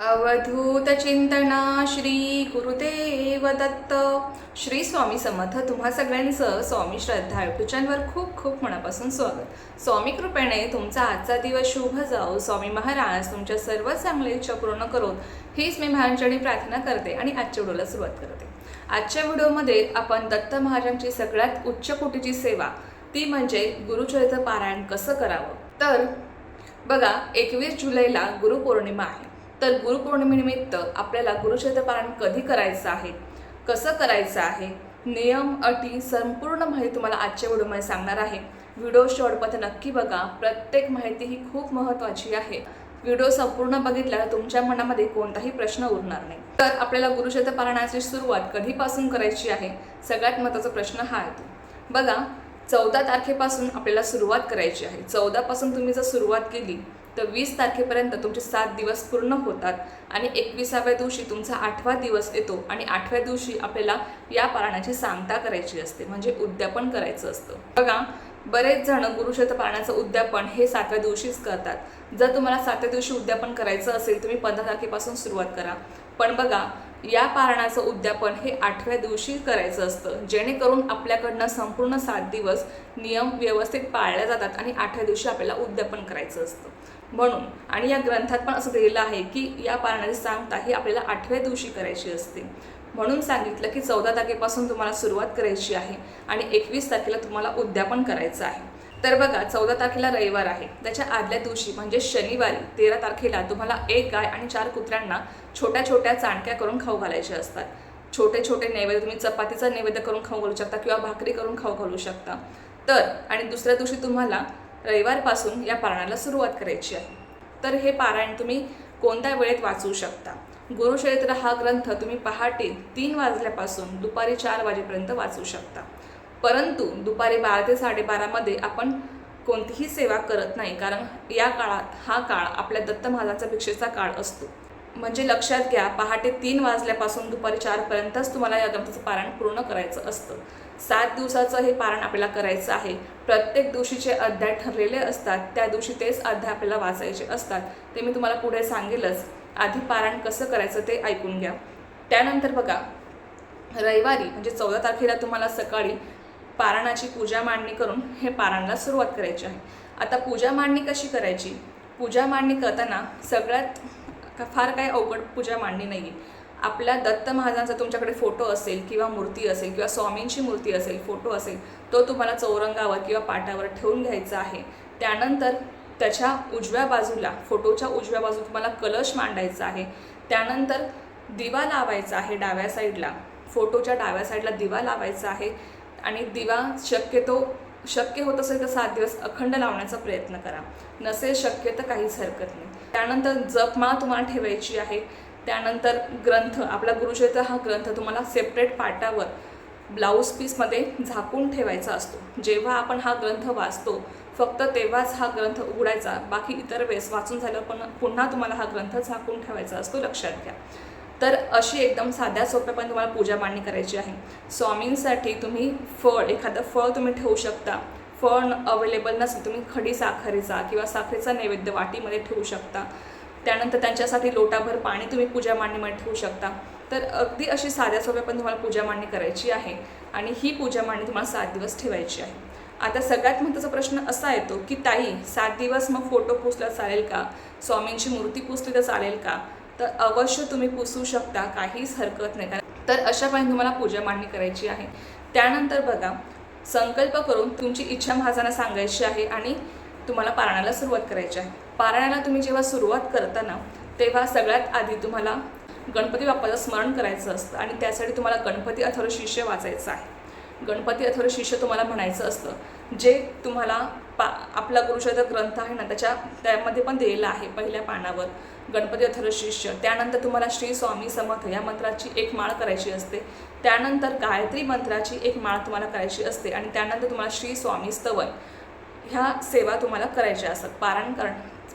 अवधूत चिंतना श्री गुरुदेव दत्त. श्री स्वामी समर्थ तुम्हा सगळ्यांचं स्वामी श्रद्धा युट्यूब खूप खूप मनापासून स्वागत. स्वामी कृपेने तुमचा आजचा दिवस शुभ जाओ स्वामी महाराज तुमच्या सर्व चांगल्या इच्छा पूर्ण करून हीच मी महाराजांनी प्रार्थना करते आणि आजच्या व्हिडिओला सुरुवात करते. आजच्या व्हिडिओमध्ये आपण दत्त महाराजांची सगळ्यात उच्च कोटीची सेवा ती म्हणजे गुरुचरित्र पारायण कसं करावं? तर बघा एकवीस जुलैला गुरुपौर्णिमा आहे. तर गुरुपौर्णिमेनिमित्त आपल्याला गुरुचरित्र कधी करायचं आहे? कसं करायचं आहे? नियम अटी संपूर्ण माहिती तुम्हाला आजच्या व्हिडिओमध्ये सांगणार आहे. व्हिडिओ शेवटपर्यंत नक्की बघा. प्रत्येक माहिती ही खूप महत्त्वाची आहे. व्हिडिओ संपूर्ण बघितल्यावर तुमच्या मनामध्ये कोणताही प्रश्न उरणार नाही. तर आपल्याला गुरुक्षेत्र पारायणाची सुरुवात कधीपासून करायची आहे? सगळ्यात महत्त्वाचा प्रश्न हा येतो. बघा चौदा तारखेपासून आपल्याला सुरुवात करायची आहे. चौदापासून तुम्ही जर सुरुवात केली तर वीस तारखेपर्यंत तुमचे सात दिवस पूर्ण होतात आणि एकविसाव्या दिवशी तुमचा आठवा दिवस येतो आणि आठव्या दिवशी आपल्याला या पारणाची सांगता करायची असते म्हणजे उद्यापन करायचं असतं. बघा बरेच जण गुरुशत पारायणाचं उद्यापन हे सातव्या दिवशीच करतात. जर तुम्हाला सातव्या दिवशी उद्यापन करायचं असेल तुम्ही पंधरा तारखेपासून सुरुवात करा. पण बघा या पारणाचं उद्यापन हे आठव्या दिवशी करायचं असतं जेणेकरून आपल्याकडनं संपूर्ण सात दिवस नियम व्यवस्थित पाळल्या जातात आणि आठव्या दिवशी आपल्याला उद्यापन करायचं असतं. म्हणून आणि या ग्रंथात पण असं दिलेलं आहे की या पारणाची सांगता ही आपल्याला आठव्या दिवशी करायची असते. म्हणून सांगितलं की चौदा तारखेपासून तुम्हाला सुरुवात करायची आहे आणि एकवीस तारखेला तुम्हाला उद्यापन करायचं आहे. तर बघा चौदा तारखेला रविवार आहे. त्याच्या आदल्या दिवशी म्हणजे शनिवारी तेरा तारखेला तुम्हाला एक गाय आणि चार कुत्र्यांना छोट्या छोट्या चाणक्या करून खाऊ घालायचे असतात. छोटे छोटे नैवेद्य तुम्ही चपातीचा नैवेद्य करून खाऊ घालू शकता किंवा भाकरी करून खाऊ घालू शकता. तर आणि दुसऱ्या दिवशी तुम्हाला रविवारपासून या पारायणाला सुरुवात करायची आहे. तर हे पारायण तुम्ही कोणत्या वेळेत वाचू शकता? गुरुचरित्र हा ग्रंथ तुम्ही पहाटे तीन वाजल्यापासून दुपारी चार वाजेपर्यंत वाचू शकता. परंतु दुपारी बारा ते साडेबारामध्ये आपण कोणतीही सेवा करत नाही कारण या काळात हा काळ आपल्या दत्त महाराजांचा भिक्षेचा काळ असतो. म्हणजे लक्षात घ्या पहाटे तीन वाजल्यापासून दुपारी चारपर्यंतच तुम्हाला या ग्रंथाचं पारायण पूर्ण करायचं असतं. सात दिवसाचं हे पारायण आपल्याला करायचं आहे. प्रत्येक दिवशीचे अध्याय ठरलेले असतात त्या दिवशी तेच अध्याय आपल्याला वाचायचे असतात. ते मी तुम्हाला पुढे सांगेलच. आधी पारायण कसं करायचं ते ऐकून घ्या. त्यानंतर बघा रविवारी म्हणजे चौदा तारखेला तुम्हाला सकाळी पारणाची पूजा मांडणी करून हे पारायणाला सुरुवात करायची आहे. आता पूजा मांडणी कशी करायची? पूजा मांडणी करताना सगळ्यात का- फार काही अवघड पूजा मांडणी नाही आहे आपल्या दत्त महाराजांचा तुमच्याकडे फोटो असेल किंवा मूर्ती असेल किंवा स्वामींची मूर्ती असेल फोटो असेल तो तुम्हाला चौरंगावर किंवा पाटावर ठेवून घ्यायचा आहे. त्यानंतर त्याच्या उजव्या बाजूला फोटोच्या उजव्या बाजूला तुम्हाला कलश मांडायचा आहे. त्यानंतर दिवा लावायचा आहे डाव्या साईडला. फोटोच्या डाव्या साईडला दिवा लावायचा आहे. आणि दिवा शक्यतो शक्य होत असेल तर सात दिवस अखंड लावण्याचा प्रयत्न करा. नसेल शक्य तर काहीच हरकत नाही. त्यानंतर जपमाळ तुम्हाला ठेवायची आहे. त्यानंतर ग्रंथ आपला गुरुचरित्र हा ग्रंथ तुम्हाला सेपरेट पाटावर ब्लाऊज पीसमध्ये झाकून ठेवायचा असतो. जेव्हा आपण हा ग्रंथ वाचतो फक्त तेव्हाच हा ग्रंथ उघडायचा. बाकी इतर वेळेस वाचून झालं पण पुन्हा तुम्हाला हा ग्रंथ झाकून ठेवायचा असतो. लक्षात घ्या. तर अशी एकदम साध्या सोप्या पण तुम्हाला पूजा मांडणी करायची आहे. स्वामींसाठी तुम्ही फळ एखादं फळ तुम्ही ठेवू शकता. फळ अवेलेबल नसेल तुम्ही खडी साखरेचा किंवा साखरेचा नैवेद्य वाटीमध्ये ठेवू शकता. त्यानंतर त्यांच्यासाठी लोटाभर पाणी तुम्ही पूजा मांडणीमध्ये ठेवू शकता. तर अगदी अशी साध्या सोप्या पण तुम्हाला पूजा मांडणी करायची आहे आणि ही पूजा मांडणी तुम्हाला सात दिवस ठेवायची आहे. आता सगळ्यात महत्त्वाचा प्रश्न असा येतो की ताई सात दिवस मग फोटो पुसला चालेल का? स्वामींची मूर्ती पुसली तर चालेल का? तर अवश्य तुम्ही पुसू शकता काहीच हरकत नाही. कारण तर अशा पाहिजे तुम्हाला पूजा मांडणी करायची आहे. त्यानंतर बघा संकल्प करून तुमची इच्छा महाजांना सांगायची आहे आणि तुम्हाला पारायणाला सुरुवात करायची आहे. पारायणाला तुम्ही जेव्हा सुरुवात करता ना तेव्हा सगळ्यात आधी तुम्हाला गणपती बाप्पाचं स्मरण करायचं असतं आणि त्यासाठी तुम्हाला गणपती अथर्व शिष्य वाचायचं आहे. गणपती अथर्व शिष्य तुम्हाला म्हणायचं असतं जे तुम्हाला पा आपला गुरुचरित्र ग्रंथ आहे ना त्याच्या त्यामध्ये पण दिलेला आहे पहिल्या पानावर. गणपती अथर्व शिष्य त्यानंतर तुम्हाला श्री स्वामी समर्थ या मंत्राची एक माळ करायची असते. त्यानंतर गायत्री मंत्राची एक माळ तुम्हाला करायची असते आणि त्यानंतर तुम्हाला श्री स्वामी स्तवन ह्या सेवा तुम्हाला करायच्या असतात. पारायण कर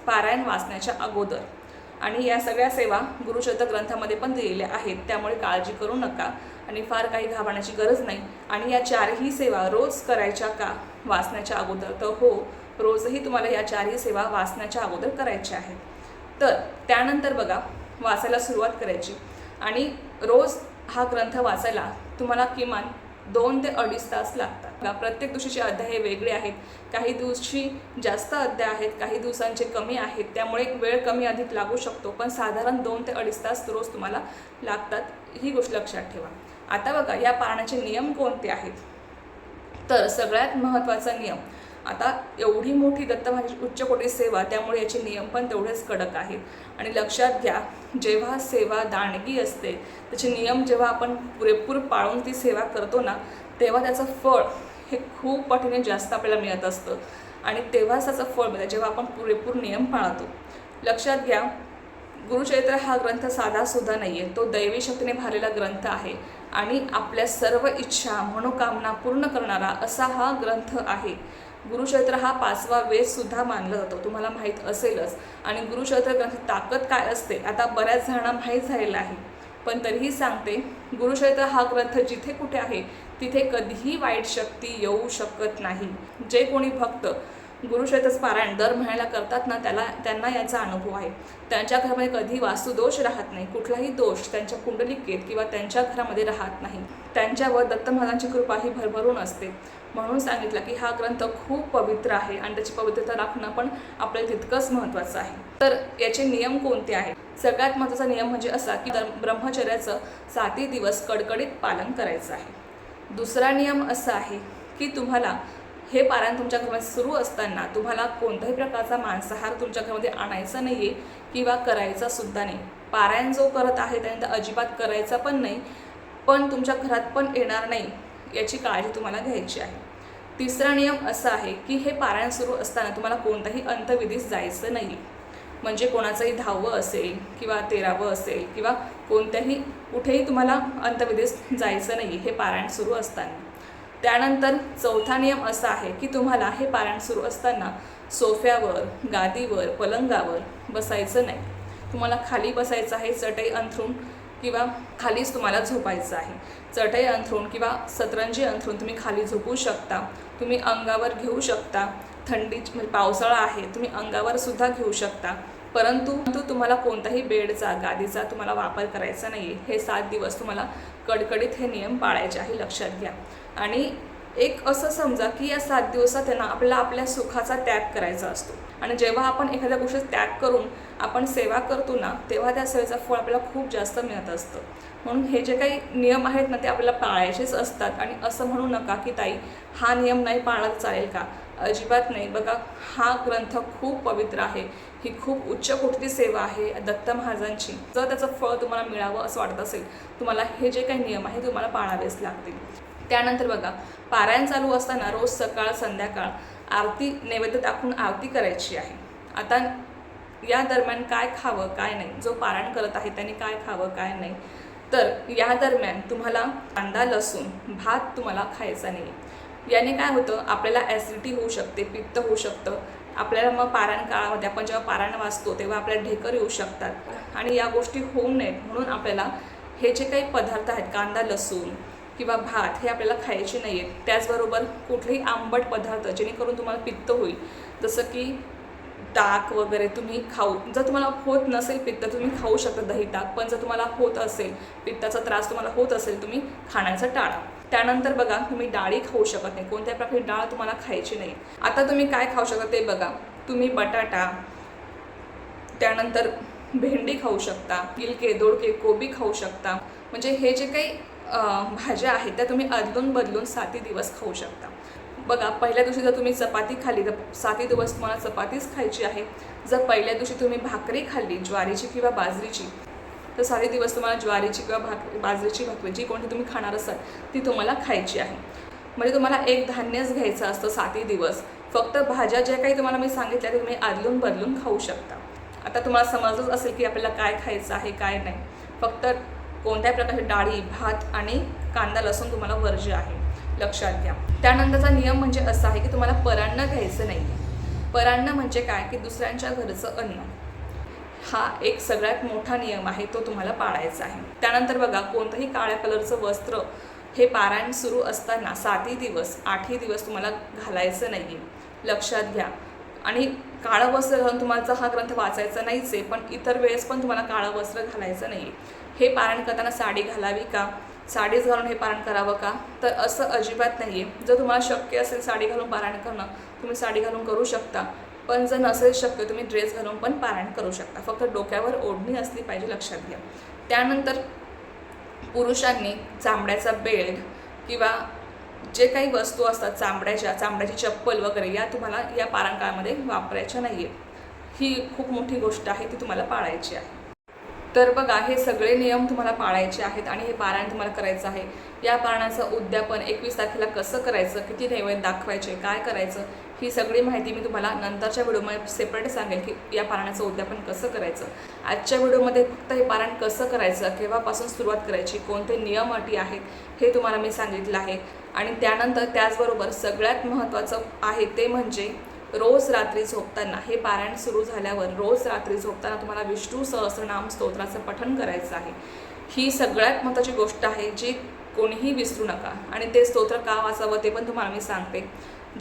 पारायण वाचण्याच्या अगोदर. आणि या सगळ्या सेवा गुरुचरित्र ग्रंथामध्ये पण दिलेल्या आहेत. त्यामुळे काळजी करू नका आणि फार काही घाबरण्याची गरज नाही. आणि या चारही सेवा रोज करायच्या का? वाचण्याच्या अगोदर तर हो रोजही तुम्हाला या चारही सेवा वाचण्याच्या अगोदर करायच्या आहेत. तर त्यानंतर बघा वाचायला सुरुवात करायची. आणि रोज हा ग्रंथ वाचायला तुम्हाला किमान दोन ते अडीच तास लागतात. प्रत्येक दिवशीचे अध्याय हे वेगळे आहेत. काही दिवशी जास्त अध्याय आहेत काही दिवसांचे कमी आहेत. त्यामुळे वेळ कमी अधिक लागू शकतो पण साधारण दोन ते अडीच तास रोज तुम्हाला लागतात ही गोष्ट लक्षात ठेवा. आता बघा या पाळण्याचे नियम कोणते आहेत? तर सगळ्यात महत्त्वाचा नियम आता एवढी मोठी दत्त म्हणजे उच्चकोटी सेवा त्यामुळे याचे नियम पण तेवढेच कडक आहेत. आणि लक्षात घ्या जेव्हा सेवा दांडगी असते त्याचे नियम जेव्हा आपण पुरेपूर पाळून ती सेवा करतो ना तेव्हा त्याचं फळ हे खूप पटीने जास्त आपल्याला मिळत असतं. आणि तेव्हाच त्याचं फळ मिळतं जेव्हा आपण पुरेपूर नियम पाळतो. लक्षात घ्या गुरुचरित्र हा ग्रंथ साधासुद्धा नाही आहे तो दैवी शक्तीने भरलेला ग्रंथ आहे. आणि आपल्या सर्व इच्छा मनोकामना पूर्ण करणारा असा हा ग्रंथ आहे. गुरुक्षेत्र हा पाचवा वेदसुद्धा मानला जातो. तुम्हाला माहीत असेलच. आणि गुरुक्षेत्र ग्रंथ ताकद काय असते? आता बऱ्याच जणांना माहीत झालेलं आहे. पण तरीही सांगते गुरुक्षेत्र हा ग्रंथ जिथे कुठे आहे तिथे कधीही वाईट शक्ती येऊ शकत नाही. जे कोणी भक्त गुरुचरित्रच पारायण दर महिन्याला करतात ना त्याला त्यांना याचा अनुभव आहे. त्यांच्या घरामध्ये कधी वास्तुदोष राहत नाही कुठलाही दोष त्यांच्या कुंडलिकेत किंवा त्यांच्या घरामध्ये राहत नाही. त्यांच्यावर दत्त महाराजांची कृपा ही भरभरून असते. म्हणून सांगितलं की हा ग्रंथ खूप पवित्र आहे आणि त्याची पवित्रता राखणं पण आपल्याला तितकंच महत्त्वाचं आहे. तर याचे नियम कोणते आहेत? सगळ्यात महत्त्वाचा नियम म्हणजे असा की ब्रह्मचर्याचं साती दिवस कडकडीत पालन करायचं आहे. दुसरा नियम असा आहे की तुम्हाला हे पारायण तुमच्या घरामध्ये सुरू असताना तुम्हाला कोणत्याही प्रकारचा मांसाहार तुमच्या घरामध्ये आणायचा नाही आहे किंवा करायचा सुद्धा नाही. पारायण जो करत आहे त्यानंतर अजिबात करायचा पण नाही पण तुमच्या घरात पण येणार नाही याची काळजी तुम्हाला घ्यायची आहे. तिसरा नियम असा आहे की हे पारायण सुरू असताना तुम्हाला कोणत्याही अंतविधीस जायचं नाही म्हणजे कोणाचंही दहावं असेल किंवा तेरावं असेल किंवा कोणत्याही कुठेही तुम्हाला अंतविधीस जायचं नाही हे पारायण सुरू असताना. त्यानंतर चौथा नियम असा आहे की तुम्हाला हे पारायण सुरू असताना सोफ्यावर गादीवर पलंगावर बसायचं नाही. तुम्हाला खाली बसायचं आहे चटई अंथरून किंवा खालीच तुम्हाला झोपायचं आहे. चटई अंथरून किंवा सतरंजी अंथरून तुम्ही खाली झोपू शकता. तुम्ही अंगावर घेऊ शकता. थंडी म्हणजे पावसाळा आहे तुम्ही अंगावर सुद्धा घेऊ शकता. परंतु तुम्हाला कोणताही बेडचा गादीचा तुम्हाला वापर करायचा नाही आहे हे सात दिवस तुम्हाला कडकडीत हे नियम पाळायचे आहे लक्षात घ्या. आणि एक असं समजा की या सात दिवसात आहे ना आपल्याला आपल्या सुखाचा त्याग करायचा असतो. आणि जेव्हा आपण एखाद्या गोष्टीचा त्याग करून आपण सेवा करतो ना तेव्हा त्या सेवेचं फळ आपल्याला खूप जास्त मिळत असतं. म्हणून हे जे काही नियम आहेत ना ते आपल्याला पाळायचेच असतात. आणि असं म्हणू नका की ताई हा नियम नाही पाळला तर चालेल का? अजिबात नाही. बघा हा ग्रंथ खूप पवित्र आहे. ही खूप उच्च कोटीची सेवा आहे दत्त महाराजांची. जर त्याचं फळ तुम्हाला मिळावं असं वाटत असेल तुम्हाला हे जे काही नियम आहे तुम्हाला पाळावेच लागतील. त्यानंतर बघा पारायण चालू असताना रोज सकाळ संध्याकाळ आरती नैवेद्य दाखवून आरती करायची आहे. आता या दरम्यान काय खावं काय नाही? जो पारायण करत आहे त्याने काय खावं काय नाही? तर या दरम्यान तुम्हाला कांदा लसूण भात तुम्हाला खायचा नाही याने काय होतं आपल्याला ॲसिडिटी होऊ शकते पित्त होऊ शकतं. आपल्याला मग पारायण काळामध्ये आपण जेव्हा पारायण वाचतो तेव्हा आपल्याला ढेकर येऊ शकतात. आणि या गोष्टी होऊ नयेत म्हणून आपल्याला हे जे काही पदार्थ आहेत कांदा लसूण किंवा भात हे आपल्याला खायचे नाही आहेत त्याचबरोबर कुठलेही आंबट पदार्थ जेणेकरून तुम्हाला पित्त होईल. जसं की ताक वगैरे तुम्ही खाऊ जर तुम्हाला होत नसेल पित्त तुम्ही खाऊ शकता दही ताक पण जर तुम्हाला होत असेल पित्ताचा त्रास तुम्हाला होत असेल तुम्ही खाण्याचं टाळा. त्यानंतर बघा तुम्ही डाळी खाऊ शकत नाही. कोणत्या प्रकारे डाळ तुम्हाला खायची नाही. आता तुम्ही काय खाऊ शकता ते बघा. तुम्ही बटाटा त्यानंतर भेंडी खाऊ शकता गिलके दोडके कोबी खाऊ शकता. म्हणजे हे जे काही भाज्या आहेत त्या तुम्ही अदलून बदलून साती दिवस खाऊ शकता. बघा पहिल्या दिवशी जर तुम्ही चपाती खाल्ली तर साती दिवस तुम्हाला चपातीच खायची आहे. जर पहिल्या दिवशी तुम्ही भाकरी खाल्ली ज्वारीची किंवा बाजरीची तर सारे दिवस तुम्हाला ज्वारीची किंवा भाक बाजरीची भाकरी जी कोणती तुम्ही खाणार असाल ती तुम्हाला खायची आहे. म्हणजे तुम्हाला एक धान्यच घ्यायचं असतं साती दिवस. फक्त भाज्या ज्या काही तुम्हाला मी सांगितल्या ते तुम्ही आदलून बदलून खाऊ शकता. आता तुम्हाला समजलंच असेल की आपल्याला काय खायचं आहे काय नाही. फक्त कोणत्या प्रकारचे डाळी भात आणि कांदा लसूण तुम्हाला वर्ज्य आहे. लक्षात घ्या. त्यानंतरचा नियम म्हणजे असा आहे की तुम्हाला परांना घ्यायचं नाही परांना म्हणजे काय? की दुसऱ्यांच्या घरचं अन्न. हा एक सगळ्यात मोठा नियम आहे तो तुम्हाला पाळायचा आहे. त्यानंतर बघा कोणतंही काळ्या कलरचं वस्त्र हे पारायण सुरू असताना सातही दिवस आठही दिवस तुम्हाला घालायचं नाही आहे लक्षात घ्या. आणि काळं वस्त्र घालून तुम्हाला हा ग्रंथ वाचायचा नाहीच आहे पण इतर वेळेस पण तुम्हाला काळं वस्त्र घालायचं नाही हे पारायण करताना साडी घालावी का? साडीच घालून हे पारायण करावं का? तर असं अजिबात नाही आहे जर तुम्हाला शक्य असेल साडी घालून पारायण करणं तुम्ही साडी घालून करू शकता. पण जर नसेल शक्य तुम्ही ड्रेस घालून पण पारायण करू शकता. फक्त डोक्यावर ओढणी असली पाहिजे लक्षात घ्या. त्यानंतर पुरुषांनी चांबड्याचा बेल्ट किंवा जे काही वस्तू असतात चांबड्याच्या चांबड्याची चप्पल वगैरे या तुम्हाला या पारायण काळामध्ये वापरायच्या नाही आहेत ही खूप मोठी गोष्ट आहे ती तुम्हाला पाळायची आहे. तर बघा हे सगळे नियम तुम्हाला पाळायचे आहेत आणि हे पारायण तुम्हाला करायचं आहे. या पारायणाचं उद्यापन एकवीस तारखेला कसं करायचं किती नैवेद्य दाखवायचे काय करायचं ही सगळी माहिती मी तुम्हाला नंतरच्या व्हिडिओमध्ये सेपरेट सांगेन की या पारायणाचं उद्यापन कसं करायचं. आजच्या व्हिडिओमध्ये फक्त हे पारायण कसं करायचं केव्हापासून सुरुवात करायची कोणते नियम अटी आहेत हे तुम्हाला मी सांगितलं आहे. आणि त्यानंतर त्याचबरोबर सगळ्यात महत्त्वाचं आहे ते म्हणजे रोज रात्री झोपताना हे पारायण सुरू झाल्यावर रोज रात्री झोपताना तुम्हाला विष्णू सहस्रनाम स्तोत्राचं पठण करायचं आहे. ही सगळ्यात महत्त्वाची गोष्ट आहे जी कोणीही विसरू नका. आणि ते स्तोत्र का वाचावं ते पण तुम्हाला मी सांगते.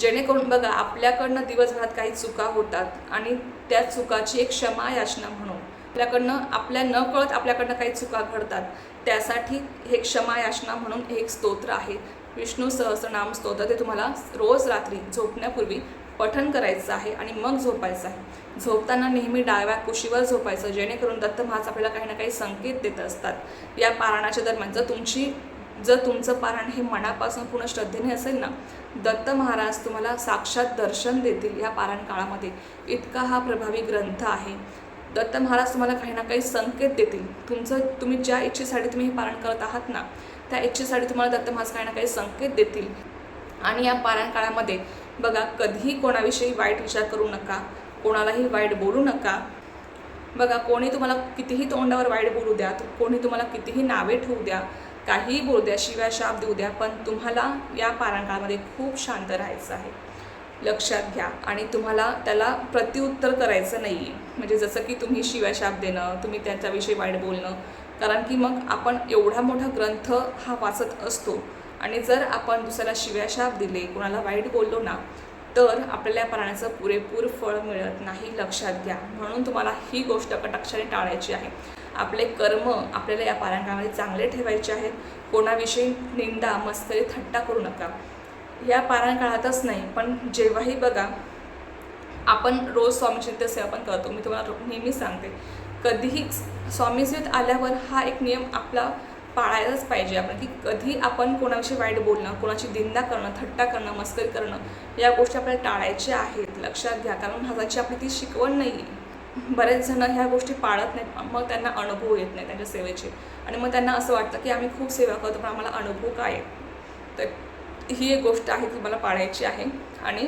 जेणेकरून बघा आपल्याकडनं दिवसभरात काही चुका होतात आणि त्या चुकाची एक क्षमा याचना म्हणून. आपल्याकडनं आपल्या न कळत आपल्याकडनं काही चुका घडतात त्यासाठी हे क्षमा याचना म्हणून एक स्तोत्र आहे. विष्णू सहस्रनाम स्तोत्र ते तुम्हाला रोज रात्री झोपण्यापूर्वी पठन करायचं आहे आणि मग झोपायचं आहे. झोपताना नेहमी डाव्या कुशीवर झोपायचं जेणेकरून दत्त महाराज आपल्याला काही ना काही संकेत देत असतात. या पारायणाच्या दरम्यान जर तुमची जर तुमचं पारायण हे मनापासून पूर्ण श्रद्धेने असेल ना दत्त महाराज तुम्हाला साक्षात दर्शन देतील या पारायण काळामध्ये. इतका हा प्रभावी ग्रंथ आहे. दत्त महाराज तुम्हाला काही ना काही संकेत देतील. तुमचं तुम्ही ज्या इच्छेसाठी तुम्ही हे पारायण करत आहात ना त्या इच्छेसाठी तुम्हाला दत्त महाराज काही ना काही संकेत देतील. आणि या पारायण काळामध्ये बघा कधीही कोणाविषयी वाईट विचार करू नका कोणालाही वाईट बोलू नका. बघा कोणी तुम्हाला कितीही तोंडावर वाईट बोलू द्या कोणी तुम्हाला कितीही नावे ठेवू द्या काहीही बोलू द्या शिव्या शाप देऊ द्या पण तुम्हाला या पारायण खूप शांत राहायचं आहे. लक्षात घ्या आणि तुम्हाला त्याला प्रत्युत्तर करायचं नाही आहे म्हणजे जसं की तुम्ही शिव्याशाप देणं तुम्ही त्यांच्याविषयी वाईट बोलणं कारण की मग आपण एवढा मोठा ग्रंथ हा वाचत असतो आणि जर आपण दुसऱ्याला शिव्याशाप दिले कोणाला वाईट बोललो ना तर आपल्याला या पुरेपूर फळ मिळत नाही. लक्षात घ्या. म्हणून तुम्हाला ही गोष्ट कटाक्षाने टाळायची आहे. आपले कर्म आपल्याला या पारायणकामध्ये चांगले ठेवायचे आहेत. कोणाविषयी निंदा मस्करी थट्टा करू नका. या पारायण काळातच नाही पण जेव्हाही बघा आपण रोज स्वामीचित्त सेवा पण करतो. मी तुम्हाला नेहमी सांगते. कधीही स्वामीचित आल्यावर हा एक नियम आपला पाळायलाच पाहिजे आपण की कधी आपण कोणाविषयी वाईट बोलणं कोणाची निंदा करणं थट्टा करणं मस्करी करणं या गोष्टी आपल्याला टाळायच्या आहेत. लक्षात घ्या कारण भागाची आपली ती शिकवण नाही आहे बरेच जण ह्या गोष्टी पाळत नाहीत. मग त्यांना अनुभव येत नाही त्यांच्या सेवेचे. आणि मग त्यांना असं वाटतं की आम्ही खूप सेवा करतो पण आम्हाला अनुभव काय आहे? तर ही एक गोष्ट आहे ती मला पाळायची आहे आणि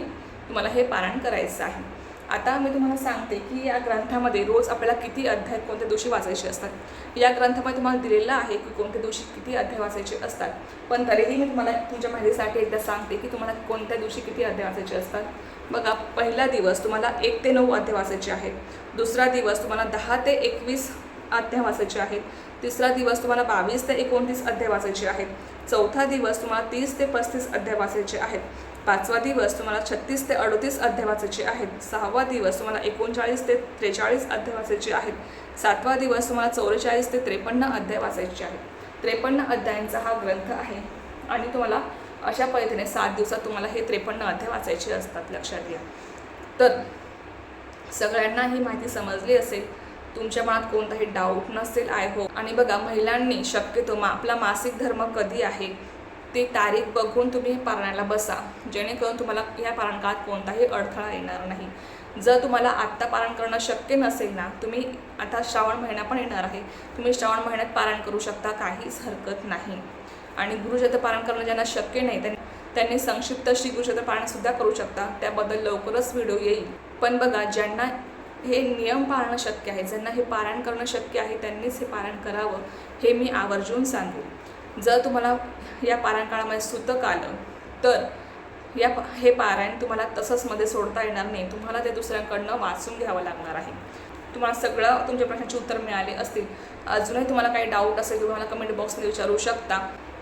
तुम्हाला हे पारायण करायचं आहे. आता मी तुम्हाला सांगते की या ग्रंथामध्ये रोज आपल्याला किती अध्याय कोणत्या दिवशी वाचायचे असतात. या ग्रंथामध्ये तुम्हाला दिलेलं आहे की कोणत्या दिवशी किती अध्याय वाचायचे असतात. पण तरीही मी तुम्हाला तुमच्या माहितीसाठी एकदा सांगते की तुम्हाला कोणत्या दिवशी किती अध्याय वाचायचे असतात. बघा पहिला दिवस तुम्हाला एक ते नऊ अध्याय वाचायचे आहेत. दुसरा दिवस तुम्हाला दहा ते एकवीस अध्याय वाचायचे आहेत. तिसरा दिवस तुम्हाला बावीस ते एकोणतीस अध्याय वाचायचे आहेत. चौथा दिवस तुम्हाला तीस ते पस्तीस अध्याय वाचायचे आहेत. पाचवा दिवस तुम्हाला छत्तीस ते अडतीस अध्याय वाचायचे आहेत. सहावा दिवस तुम्हाला एकोणचाळीस ते त्रेचाळीस अध्याय वाचायचे आहेत. सातवा दिवस तुम्हाला चौवेचाळीस ते त्रेपन्न अध्याय वाचायचे आहेत. त्रेपन्न अध्यायांचा हा ग्रंथ आहे आणि तुम्हाला अशा पद्धतीने सात दिवसात तुम्हाला हे त्रेपन्न अध्याय वाचायचे असतात लक्षात घ्या. तर सगळ्यांना ही माहिती समजली असेल. तुमच्या मनात कोणताही डाऊट नसेल आय हो आणि बघा महिलांनी शक्यतो मा आपला मासिक धर्म कधी आहे? ती तारीख बघून तुम्ही पारायणाला बसा. जेणेकरून तुम्हाला या पारणकाळात कोणताही अडथळा येणार नाही. जर तुम्हाला आत्ता पारण करणं शक्य नसेल ना तुम्ही आता श्रावण महिना पण येणार आहे. तुम्ही श्रावण महिन्यात पारण करू शकता काहीच हरकत नाही. आणि गुरुचरित्र पारण करणं ज्यांना शक्य नाही त्यांनी त्यांनी संक्षिप्त श्री गुरुचरित्र पारणसुद्धा करू शकता. त्याबद्दल लवकरच व्हिडिओ येईल. पण बघा ज्यांना हे नियम पाळणं शक्य आहे ज्यांना हे पारायण करणं शक्य आहे त्यांनीच हे पारायण करावं हे मी आवर्जून सांगेन. जर तुम्हाला या पारायण काळामध्ये सुतक आलं तर या हे पारायण तुम्हाला तसंच मध्ये सोडता येणार नाही. तुम्हाला ते दुसऱ्यांकडनं वाचून घ्यावं लागणार आहे. तुम्हाला सगळं तुमच्या प्रश्नाची उत्तर मिळाले असतील. अजूनही तुम्हाला काही डाऊट असेल तुम्हाला कमेंट बॉक्समध्ये विचारू शकता.